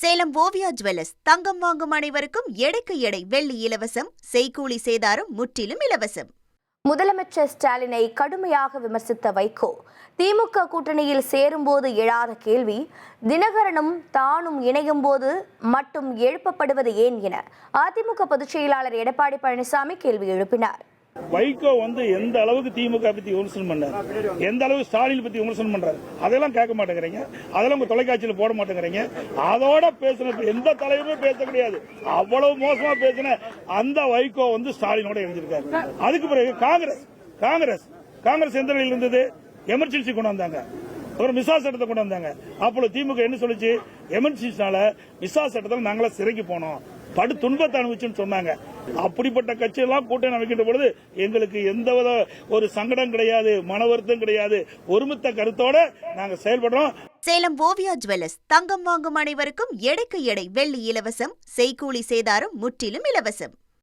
Salem Oviya jewellers தங்கம் வாங்கும் அனைவருக்கும் எடைக்கு எடை வெள்ளி இலவசம் செய்கூலி சேதாரம் முற்றிலும் இலவசம். முதலமைச்சர் ஸ்டாலினை கடுமையாக விமர்சித்த வைகோ திமுக கூட்டணியில் சேரும்போது எழாத கேள்வி தினகரனும் தானும் இணையும் போது மட்டும் எழுப்பப்படுவது ஏன் என அதிமுக பொதுச் செயலாளர் எடப்பாடி பழனிசாமி கேள்வி எழுப்பினார். வைகோ வந்து எந்த அளவுக்கு திமுக பத்தி விமர்சனம் பண்ணார்? எந்த அளவுக்கு ஸ்டாலின் பத்தி விமர்சனம் பண்றாரு? அதெல்லாம் கேட்க மாட்டேங்கிறீங்க. அதெல்லாம் உங்க தொலைக்காட்சியில் போட மாட்டேங்கிறீங்க. அதோட பேசுன எந்த தலைவருமே பேச கிடையாது. அவ்வளவு மோசமா பேசின அந்த வைகோ வந்து ஸ்டாலினோட இணைஞ்சிருக்காரு. அதுக்கு பிறகு காங்கிரஸ் காங்கிரஸ் காங்கிரஸ் எந்த நிலையில் இருந்தது? எமர்ஜென்சி கொண்டு வந்தாங்க. ஒரு மிசா சட்டத்தை கொண்டு வந்தாங்க. அப்போ திமுக என்ன சொல்லுச்சு? எமர்ஜென்சினால மிசா சட்டத்தில் நாங்களாம் சிறைக்கு போனோம். படு துன்பத்தை அனுபவிச்சுன்னு சொன்னாங்க. அப்படிப்பட்ட கட்சியெல்லாம் கூட்டணி அமைக்கின்ற பொழுது எங்களுக்கு எந்தவித ஒரு சங்கடம் கிடையாது மன வருத்தம் கிடையாது. ஒருமித்த கருத்தோட நாங்க செயல்படுறோம். சேலம் ஓவியா ஜுவல்லர்ஸ் தங்கம் வாங்கும் அனைவருக்கும் எடைக்கு எடை வெள்ளி இலவசம் செய்கூலி சேதாரம் முற்றிலும் இலவசம்.